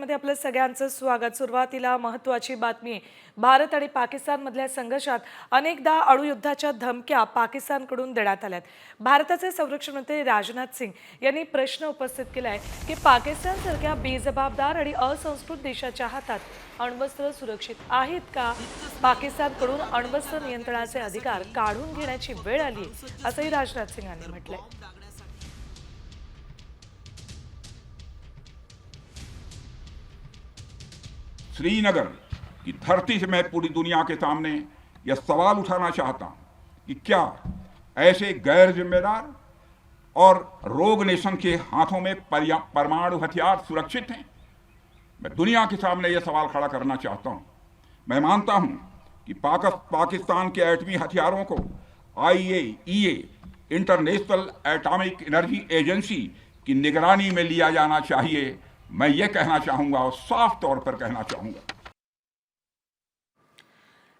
मध्ये आपलं सगळ्यांचं स्वागत. सुरुवातीला महत्त्वाची बातमी. भारत आणि पाकिस्तानमधल्या संघर्षात अनेकदा अणुयुद्धाच्या धमक्या पाकिस्तानकडून देण्यात आल्यात. भारताचे संरक्षण मंत्री राजनाथ सिंग यांनी प्रश्न उपस्थित केलाय की पाकिस्तानसारख्या बेजबाबदार आणि असंस्कृत देशाच्या हातात अण्वस्त्र सुरक्षित आहेत का? पाकिस्तानकडून अण्वस्त्र नियंत्रणाचे अधिकार काढून घेण्याची वेळ आली असंही राजनाथ सिंग यांनी म्हटलंय. श्रीनगर की धरती से मैं पूरी दुनिया के सामने यह सवाल उठाना चाहता हूँ कि क्या ऐसे गैर जिम्मेदार और रोग नेशन के हाथों में परमाणु हथियार सुरक्षित हैं? मैं दुनिया के सामने यह सवाल खड़ा करना चाहता हूँ। मैं मानता हूँ कि पाक- पाकिस्तान के एटमी हथियारों को IAEA international atomic energy agency की निगरानी में लिया जाना चाहिए मैं ये कहना चाहूंगा और साफ तौर पर कहना चाहूंगा।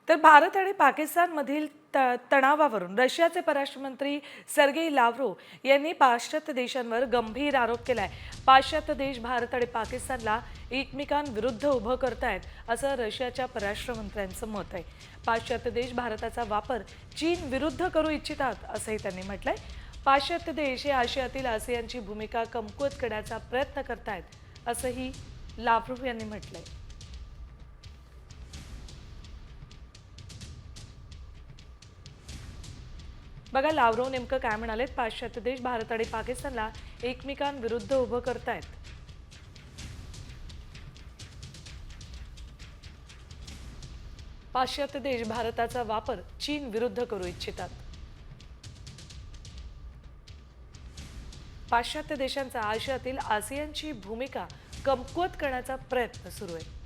तर भारत आणि पाकिस्तानमधील त- तणावावरून रशियाचे परराष्ट्र मंत्री सर्गेई लाव्रो यांनी पाश्चात्य देशांवर गंभीर आरोप केला आहे पाश्चात्य देश भारत आणि पाकिस्तानला एकमेकांविरुद्ध उभं करतायत असं रशियाच्या परराष्ट्र मंत्र्यांचं मत आहे. पाश्चात्य देश भारताचा वापर चीन विरुद्ध करू इच्छितात असंही त्यांनी म्हटलंय. पाश्चात्य देश हे आशियातील आसियानची भूमिका कमकुवत करण्याचा प्रयत्न करतायत. असंही लाव्रोव्ह यांनी म्हटलंय. बघा लावरो नेमकं काय म्हणालेत? पाश्चात्य देश भारत आणि पाकिस्तानला एकमेकांविरुद्ध उभं करतायत. पाश्चात्य देश भारताचा वापर चीन विरुद्ध करू इच्छितात. पाश्चात्य देशांचा आशियातील आसियानची भूमिका कमकुवत करण्याचा प्रयत्न सुरू आहे.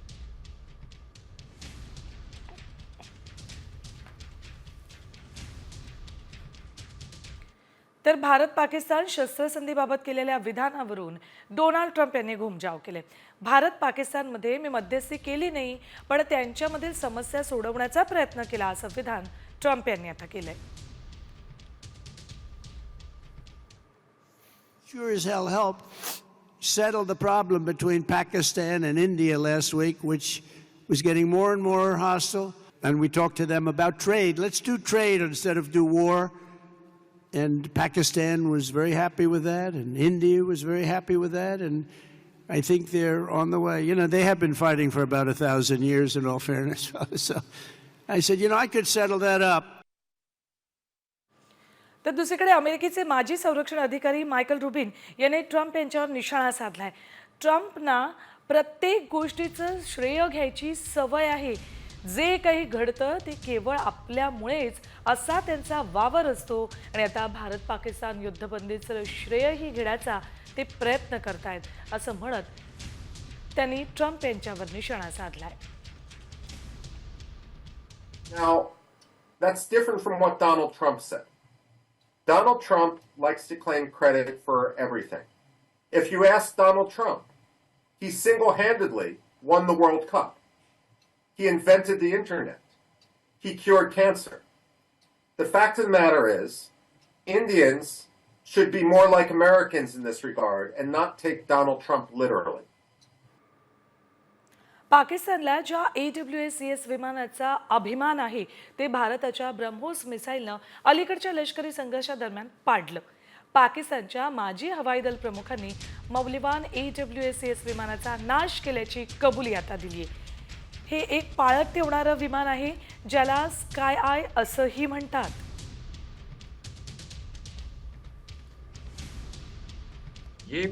तर भारत पाकिस्तान शस्त्रसंधीबाबत केलेल्या विधानावरून डोनाल्ड ट्रम्प यांनी घुमजाव केले. भारत पाकिस्तानमध्ये मी मध्यस्थी केली नाही पण त्यांच्यामधील समस्या सोडवण्याचा प्रयत्न केला असं विधान ट्रम्प यांनी आता केलंय. Sure as hell helped settle the problem between Pakistan and India last week, which was getting more and more hostile. And we talked to them about trade. Let's do trade instead of do war. And Pakistan was very happy with that, and India was very happy with that. And I think they're on the way. You know, they have been fighting for about a thousand years, in all fairness. So I said, you know, I could settle that up. तर दुसरीकडे अमेरिकेचे माजी संरक्षण अधिकारी Michael Rubin यांनी Trump यांच्यावर निशाणा साधलाय. ट्रम्पना प्रत्येक गोष्टीचं श्रेय घ्यायची सवय आहे. जे काही घडतं ते केवळ आपल्यामुळेच असा त्यांचा वावर असतो. आणि आता भारत पाकिस्तान युद्धबंदीचं श्रेयही घेण्याचा ते प्रयत्न करतायत असं म्हणत त्यांनी ट्रम्प यांच्यावर निशाणा साधलाय. Now, that's different from what Donald Trump said. Donald Trump likes to claim credit for everything. If you ask Donald Trump, he single handedly won the World Cup. He invented the internet. He cured cancer. The fact of the matter is, Indians should be more like Americans in this regard and not take Donald Trump literally. पाकिस्तानला ज्या A W S C S विमानाचा अभिमान आहे ते भारताच्या ब्रह्मोस मिसाईलनं अलीकडच्या लष्करी संघर्षादरम्यान पाडलं. पाकिस्तानच्या माजी हवाई दल प्रमुखांनी मौल्यवान A W S C S विमानाचा नाश केल्याची कबुली आता दिली आहे. हे एक पाळत ठेवणारं विमान आहे ज्याला स्काय आय असंही म्हणतात. ये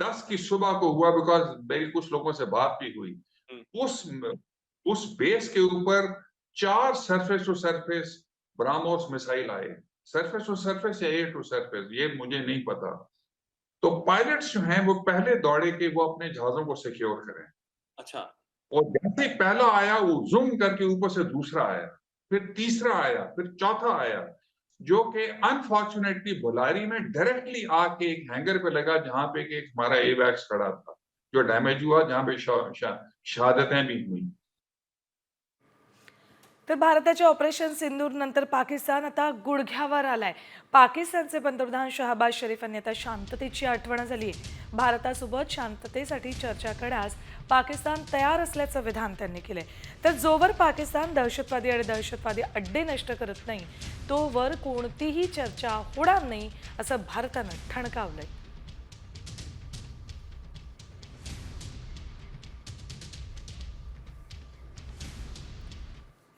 दस की सुबह को हुआ बिकॉज मेरी कुछ लोगों से बात भी हुई। उस उस बेस के ऊपर चार surface to surface BrahMos missile आए। सरफेस टू सरफेस या एयर टू सरफेस ये मुझे नहीं पता। तो पायलट्स जो हैं वो पहले दौड़े के वो अपने जहाजों को सिक्योर करें। अच्छा। और जैसे ही पहला आया वो जूम करके ऊपर से दूसरा आया फिर तीसरा आया फिर चौथा आया जो कि अनफॉर्चुनेटली बुलारी में डायरेक्टली आके एक हैंगर पे लगा जहाँ पे कि हमारा एवैक्स खड़ा था। जो डैमेज हुआ जहां पे शहादतें भी हुई। तर भारताच्या ऑपरेशन सिंदूर नंतर पाकिस्तान आता गुडघ्यावर आलाय. पाकिस्तानचे पंतप्रधान शहबाज शरीफ यांनी आता शांततेची आठवण झाली आहे भारतासोबत शांततेसाठी चर्चा करण्यास पाकिस्तान तयार असल्याचं विधान त्यांनी केलंय. तर जोवर पाकिस्तान दहशतवादी आणि दहशतवादी अड्डे नष्ट करत नाही तोवर कोणतीही चर्चा होणार नाही असं भारतानं ठणकावलंय.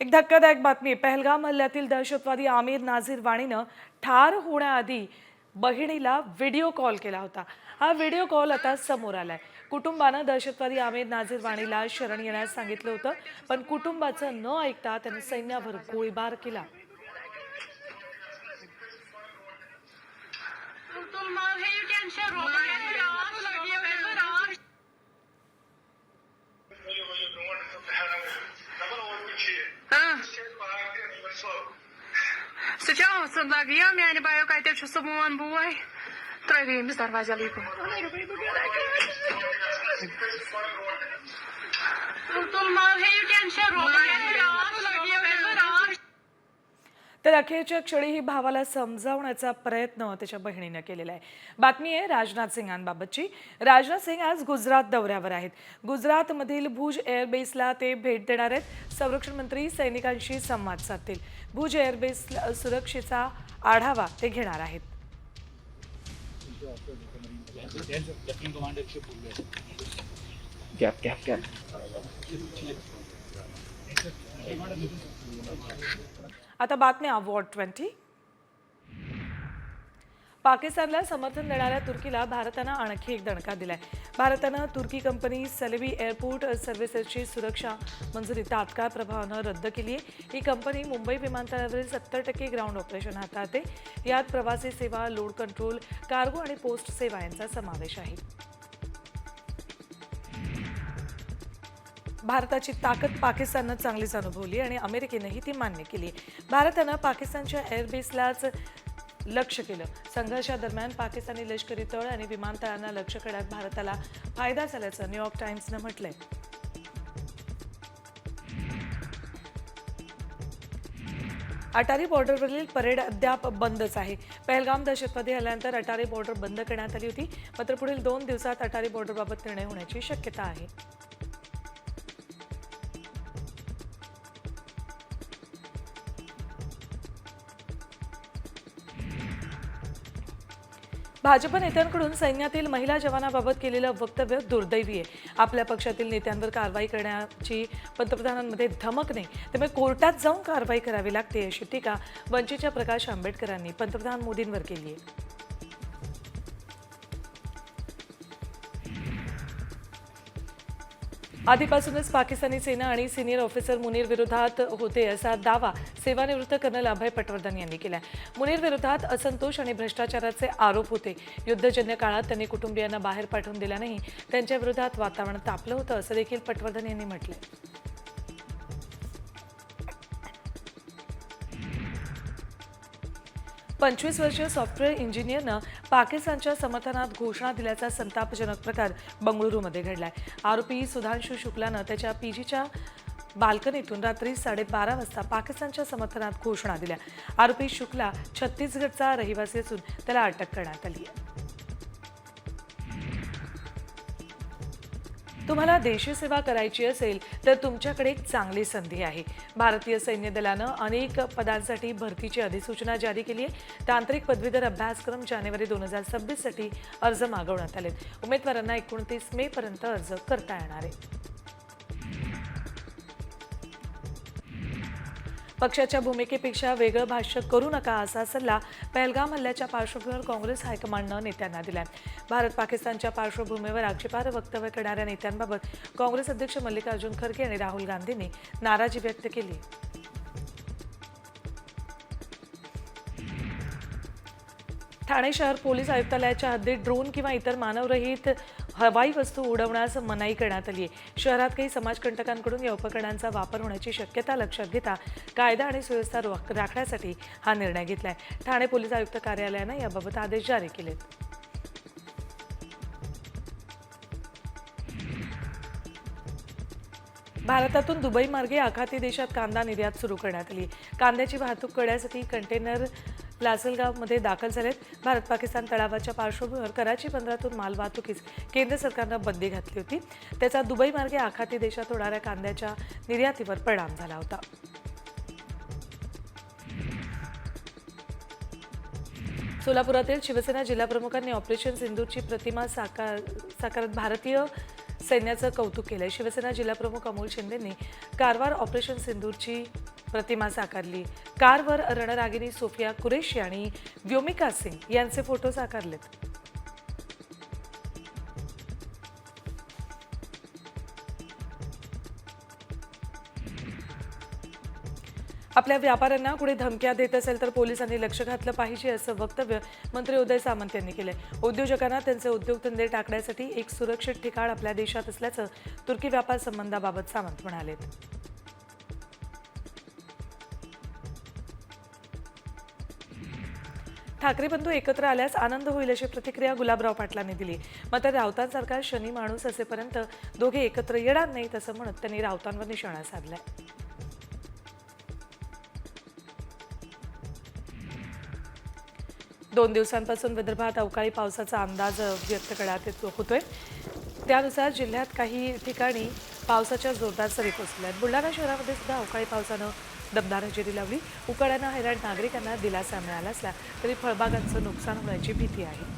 एक धक्कादायक बातमी पहलगाम हल्ल्यातील दहशतवादी आमिर नाझीर वाणीनं ठार होण्याआधी बहिणीला व्हिडिओ कॉल केला होता. हा व्हिडिओ कॉल आता समोर आलाय. कुटुंबानं दहशतवादी आमिर नाझीर वाणीला शरण येण्यास सांगितलं होतं पण कुटुंबाचं न ऐकता त्यानं सैन्यावर गोळीबार केला. Su čia mums nuvėjom, jei nebėjo, kai taip čia su mumis buvo. Trovėjom, vis dar važia lygų. Tu man, hei, ten čia rodai. तर अखेरच्या क्षणी ही भावाला समजावण्याचा प्रयत्न त्याच्या बहिणीनं केलेला आहे. बातमी आहे राजनाथ सिंगांबाबतची. राजनाथ सिंग आज गुजरात दौऱ्यावर आहेत. गुजरातमधील भुज एअरबेसला ते भेट देणार आहेत. संरक्षण मंत्री सैनिकांशी संवाद साधतील. भुज एअरबेस सुरक्षेचा आढावा ते घेणार आहेत. गॅप गॅप गॅप आता बातम्या वॉर्ड ट्वेंटी. पाकिस्तानला समर्थन देणाऱ्या तुर्कीला भारतानं आणखी एक दणका दिलाय. भारतानं तुर्की कंपनी सलेबी एअरपोर्ट सर्व्हिसेसची सुरक्षा मंजुरी तात्काळ प्रभावानं रद्द केली आहे. ही कंपनी मुंबई विमानतळावरील सत्तर टक्के ग्राउंड ऑपरेशन हाताळते यात प्रवासी सेवा लोड कंट्रोल कार्गो आणि पोस्ट सेवा यांचा समावेश आहे. भारताची ताकद पाकिस्ताननं चांगलीच अनुभवली आणि अमेरिकेनंही ती मान्य केली. भारतानं पाकिस्तानच्या एअरबेसलाच लक्ष केलं. संघर्षादरम्यान पाकिस्तानी लष्करी तळ आणि विमानतळांना लक्ष करण्यात भारताला फायदा झाल्याचं न्यूयॉर्क टाइम्सनं म्हटलंय. अटारी बॉर्डरवरील परेड अद्याप बंदच आहे. पहलगाम दहशतवादी हल्ल्यानंतर अटारी बॉर्डर बंद करण्यात आली होती. मात्र पुढील दोन दिवसात अटारी बॉर्डरबाबत निर्णय होण्याची शक्यता आहे. भाजप नेत्यांकडून सैन्यातील महिला जवानाबाबत केलेलं वक्तव्य दुर्दैवी आहे. आपल्या पक्षातील नेत्यांवर कारवाई करण्याची पंतप्रधानांमध्ये धमक नाही. त्यामुळे कोर्टात जाऊन कारवाई करावी लागते अशी टीका वंचितच्या प्रकाश आंबेडकरांनी पंतप्रधान मोदींवर केली आहे. आधीपासूनच पाकिस्तानी सेना आणि सिनियर ऑफिसर मुनीर विरोधात होते असा दावा सेवानिवृत्त कर्नल अभय पटवर्धन यांनी केला मुनीर विरोधात असंतोष आणि भ्रष्टाचाराचे आरोप होते. युद्धजन्य काळात त्यांनी कुटुंबियांना बाहेर पाठवून दिला नाही त्यांच्या विरोधात वातावरण तापलं होतं असं देखील पटवर्धन यांनी म्हटलंय. पंचवीस वर्षीय सॉफ्टवेअर इंजिनियरनं पाकिस्तानच्या समर्थनात घोषणा दिल्याचा संतापजनक प्रकार बंगळुरूमध्ये घडलाय. आरोपी सुधांशू शुक्लानं त्याच्या पीजीच्या बाल्कनीतून रात्री साडेबारा वाजता पाकिस्तानच्या समर्थनात घोषणा दिल्या. आरोपी शुक्ला छत्तीसगडचा रहिवासी असून त्याला अटक करण्यात आली आहे. तुम्हाला देशसेवा करायची असेल तर तुमच्याकडे एक चांगली संधी आहे. भारतीय सैन्य दलानं अनेक पदांसाठी भरतीची अधिसूचना जारी केली आहे. तांत्रिक पदवीधर अभ्यासक्रम जानेवारी दोन हजार सव्वीससाठी अर्ज मागवण्यात आलेत. उमेदवारांना एकोणतीस मे पर्यंत अर्ज करता येणार आहे. पक्षाच्या भूमिकेपेक्षा वेगळं भाष्य करू नका असा सल्ला पहलगाम हल्ल्याच्या पार्श्वभूमीवर काँग्रेस हायकमांडनं नेत्यांना दिलाय. भारत पाकिस्तानच्या पार्श्वभूमीवर आक्षेपार्ह वक्तव्य करणाऱ्या नेत्यांबाबत काँग्रेस अध्यक्ष मल्लिकार्जुन खरगे आणि राहुल गांधींनी नाराजी व्यक्त केली. ठाणे शहर पोलीस आयुक्तालयाच्या हद्दीत ड्रोन किंवा इतर मानवरहित हवाई वस्तू उडवण्यास मनाई करण्यात आली आहे शहरात काही समाजकंटकांकडून या उपकरणांचा वापर होण्याची शक्यता लक्षात घेता कायदा आणि सुव्यवस्था राखण्यासाठी हा निर्णय घेतला आहे ठाणे पोलीस आयुक्त कार्यालयानं याबाबत आदेश जारी केलेत. भारतातून दुबई मार्गे आखाती देशात कांदा निर्यात सुरू करण्यात आली कांद्याची वाहतूक करण्यासाठी कंटेनर लासलगावमध्ये दाखल झालेत. भारत पाकिस्तान तळावाच्या पार्श्वभूमीवर कराची बंदरातून माल वाहतुकीस केंद्र सरकारनं बंदी घातली होती. त्याचा दुबई मार्गे आखाती देशात होणाऱ्या कांद्याच्या निर्यातीवर परिणाम झाला होता. सोलापुरातील शिवसेना जिल्हाप्रमुखांनी ऑपरेशन सिंधूची प्रतिमा साकार साकारत भारतीय सैन्याचं कौतुक केलंय. शिवसेना जिल्हाप्रमुख अमोल शिंदेंनी कारवार ऑपरेशन सिंधूरची प्रतिमा साकारली. कारवर रणरागिनी सोफिया कुरेशी आणि व्योमिका सिंग यांचे फोटो साकारलेत. आपल्या व्यापाऱ्यांना कुणी धमक्या देत असेल तर पोलिसांनी लक्ष घातलं पाहिजे असं वक्तव्य मंत्री उदय सामंत यांनी केलंय. उद्योजकांना त्यांचे उद्योगधंदे टाकण्यासाठी एक सुरक्षित ठिकाण आपल्या देशात असल्याचं तुर्की व्यापार संबंधाबाबत सामंत म्हणालेत. ठाकरे बंधू एकत्र आल्यास आनंद होईल अशी प्रतिक्रिया गुलाबराव पाटलांनी दिली. मात्र राऊतांसारखा शनी माणूस असेपर्यंत दोघे एकत्र येणार नाहीत असं म्हणत त्यांनी राऊतांवर निशाणा साधलाय. दोन दिवसांपासून विदर्भात अवकाळी पावसाचा अंदाज व्यक्त करण्यात येत होतोय. त्यानुसार जिल्ह्यात काही ठिकाणी पावसाच्या जोरदार सरी कोसल्या आहेत बुलढाणा शहरामध्ये सुद्धा अवकाळी पावसानं दमदार हजेरी लावली. उकाड्यानं हैराण नागरिकांना दिलासा मिळाला असला तरी फळबागांचं नुकसान होण्याची भीती आहे.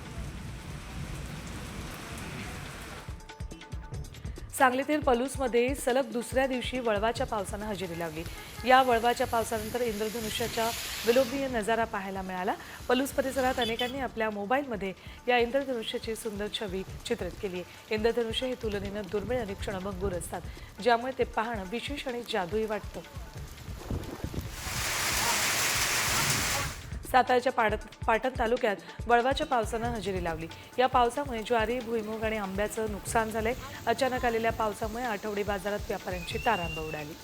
सांगलीतील पलूसमध्ये सलग दुसऱ्या दिवशी वळवाच्या पावसानं हजेरी लावली. या वळवाच्या पावसानंतर इंद्रधनुष्याचा विलोभनीय नजारा पाहायला मिळाला. पलूस परिसरात अनेकांनी आपल्या मोबाईलमध्ये या इंद्रधनुष्याची सुंदर छवी चित्रित केली. आहे इंद्रधनुष्य हे तुलनेनं दुर्मिळ आणि क्षणभंगूर असतात ज्यामुळे ते पाहणं विशेष आणि जादूई वाटतं. साताऱ्याच्या पाडत पाटण तालुक्यात वळवाच्या पावसानं हजेरी लावली. या पावसामुळे ज्वारी भुईमूग आणि आंब्याचं नुकसान झालंय. अचानक आलेल्या पावसामुळे आठवडी बाजारात व्यापाऱ्यांची तारांब उडाली.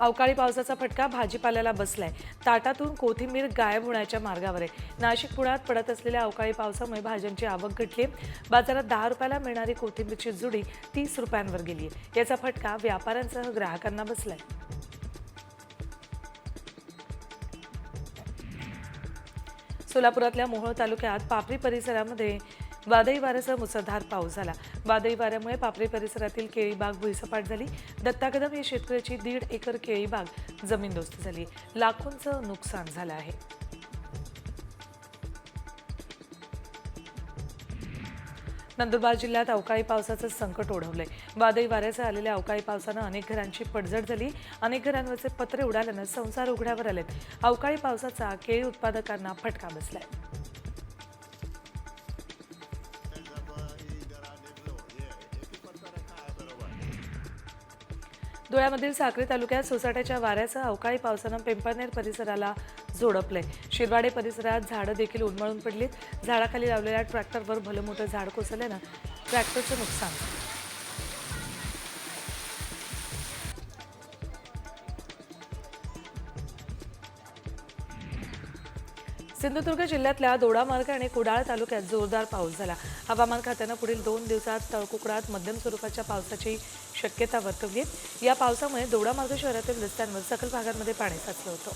अवकाळी पावसाचा फटका भाजीपाल्याला बसलाय. ताटातून कोथिंबीर गायब होण्याच्या मार्गावर आहे. नाशिक पुण्यात पडत असलेल्या अवकाळी पावसामुळे भाज्यांची आवक घटली बाजारात दहा रुपयाला मिळणारी कोथिंबीरची जुडी तीस रुपयांवर गेली आहे. याचा फटका व्यापाऱ्यांसह ग्राहकांना बसलाय. सोलापुरातल्या मोहोळ तालुक्यात पापरी परिसरामध्ये वादळी वाऱ्यासह मुसळधार पाऊस झाला. वादळी वाऱ्यामुळे पापरी परिसरातील केळी बाग भुईसपाट झाली. दत्ता कदम या शेतकऱ्याची दीड एकर केळी बाग जमीनदोस्त झाली. लाखोंचं नुकसान झालं आहे. नंदुरबार जिल्ह्यात अवकाळी पावसाचं संकट ओढवलंय. वादळी वाऱ्यासह आलेल्या अवकाळी पावसानं अनेक घरांची पडझड झाली. अनेक घरांवरचे पत्रे उडाल्यानं संसार उघड्यावर आलेत. अवकाळी पावसाचा केळी उत्पादकांना फटका बसलाय. धुळ्यामधील साक्री तालुक्यात सोसाट्याच्या वाऱ्यासह अवकाळी पावसानं पिंपळनेर परिसराला झोडपलंय शिरवाडे परिसरात झाडं देखील उन्मळून पडलीत. झाडाखाली लावलेल्या ट्रॅक्टरवर भलं मोठं झाड कोसळल्यानं ट्रॅक्टरचं नुकसान सिंधुदुर्ग जिल्ह्यातल्या दोडामार्ग आणि कुडाळ तालुक्यात जोरदार पाऊस झाला. हवामान खात्यानं पुढील दोन दिवसात तळकुकडात मध्यम स्वरूपाच्या पावसाची शक्यता वर्तवली या पावसामुळे दोडामार्ग शहरातील रस्त्यांवर सकल भागांमध्ये पाणी साचलं होतं.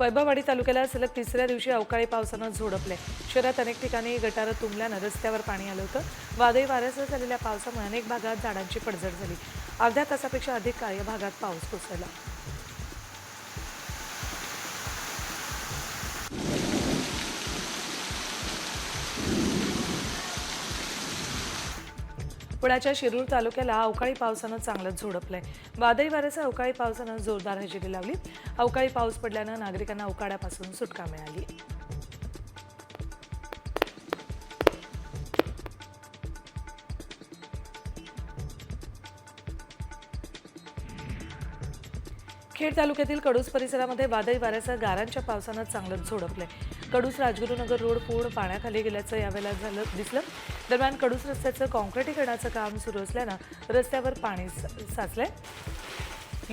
वैभववाडी तालुक्याला सलग तिसऱ्या दिवशी अवकाळी पावसानं झोडपले शहरात अनेक ठिकाणी गटारं तुंबल्यानं रस्त्यावर पाणी आलं होतं. वादळी वाऱ्यासह झालेल्या पावसामुळे अनेक भागात झाडांची पडझड झाली. अर्ध्या तासापेक्षा अधिक काळ या भागात पाऊस कोसळला. पुण्याच्या शिरूर तालुक्याला अवकाळी पावसानं चांगलंच झोडपलंय. वादळी वाऱ्यासह अवकाळी पावसानं जोरदार हजेरी लावली. अवकाळी पाऊस पडल्यानं नागरिकांना उकाड्यापासून सुटका मिळाली. खेड तालुक्यातील कडूस परिसरामध्ये वादळी वाऱ्यासह गारांच्या पावसानं चांगलंच झोडपलंय. कडूस राजगुरुनगर रोड पूर्ण पाण्याखाली गेल्याचं यावेळेला झालं दिसलं. दरम्यान कडूस रस्त्याचं कॉन्क्रिटीकरणाचं काम सुरू असल्यानं रस्त्यावर पाणी साचलंय.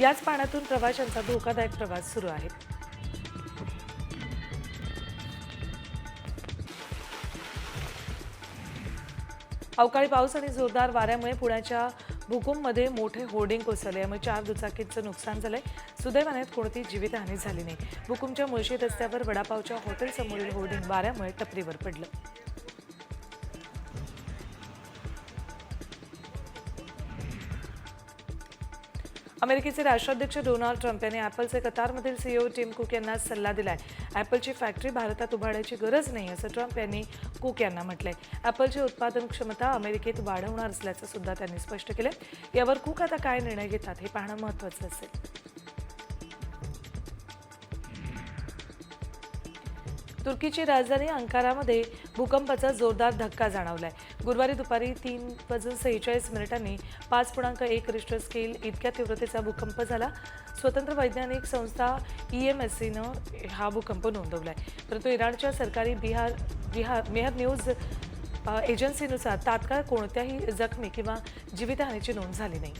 याच पाण्यातून प्रवाशांचा धोकादायक प्रवास सुरू आहे. अवकाळी पाऊस आणि जोरदार वाऱ्यामुळे पुण्याच्या भूकुंमध्ये मोठे होर्डिंग कोसळले. यामुळे चार दुचाकींचं नुकसान झालंय. सुदैवाने कोणती जीवितहानी झाली नाही. भूकुंबच्या मुळशी रस्त्यावर वडापावच्या हॉटेलसमोरील होर्डिंग वाऱ्यामुळे टपरीवर पडलं. अमेरिकेचे राष्ट्राध्यक्ष डोनाल्ड ट्रम्प यांनी ॲपलचे कतारमधील सीईओ टीम कुक यांना सल्ला दिलाय. ॲपलची फॅक्टरी भारतात उभारण्याची गरज नाही असं ट्रम्प यांनी कुक यांना म्हटलंय. ॲपलची उत्पादन क्षमता अमेरिकेत वाढवणार असल्याचं सुद्धा त्यांनी स्पष्ट केलं यावर कुक आता काय निर्णय घेतात हे पाहणं महत्त्वाचं असेल. तुर्कीची राजधानी अंकारामध्ये भूकंपाचा जोरदार धक्का जाणवलाय. गुरुवारी दुपारी तीन वाजून सेहेचाळीस मिनिटांनी पाच पूर्णांक एक रिश्टर स्केल इतक्या तीव्रतेचा भूकंप झाला. स्वतंत्र वैज्ञानिक संस्था ई एम एस सीनं हा भूकंप नोंदवलाय. परंतु इराणच्या सरकारी बिहार बिहार मेहर न्यूज एजन्सीनुसार तात्काळ कोणत्याही जखमी किंवा जीवितहानीची नोंद झाली नाही.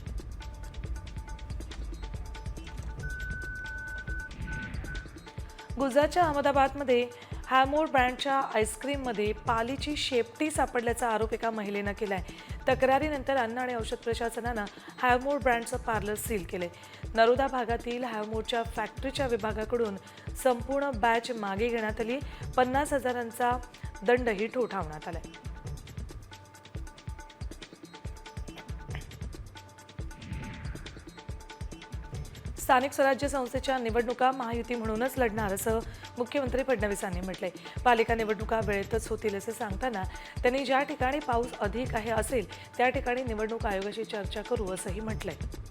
गुजरातच्या अहमदाबादमध्ये हॅमोर ब्रँडच्या आईस्क्रीममध्ये पालीची शेपटी सापडल्याचा आरोप एका महिलेनं आहे तक्रारीनंतर अन्न आणि औषध प्रशासनानं हॅवमोर ब्रँडचं पार्लर सील केलंय. नरोदा भागातील हॅवमोरच्या फॅक्टरीच्या विभागाकडून संपूर्ण बॅच मागे घेण्यात आली. पन्नास हजारांचा दंडही ठोठावण्यात आलाय. स्थानिक स्वराज्य संस्थेच्या निवडणुका महायुती म्हणूनच लढणार असं मुख्यमंत्री फडणवीसांनी म्हटलंय पालिका निवडणुका वेळेतच होतील असे सांगताना त्यांनी ज्या ठिकाणी पाऊस अधिक आहे असेल त्या ठिकाणी निवडणूक आयोगाशी चर्चा करू असंही म्हटलंय.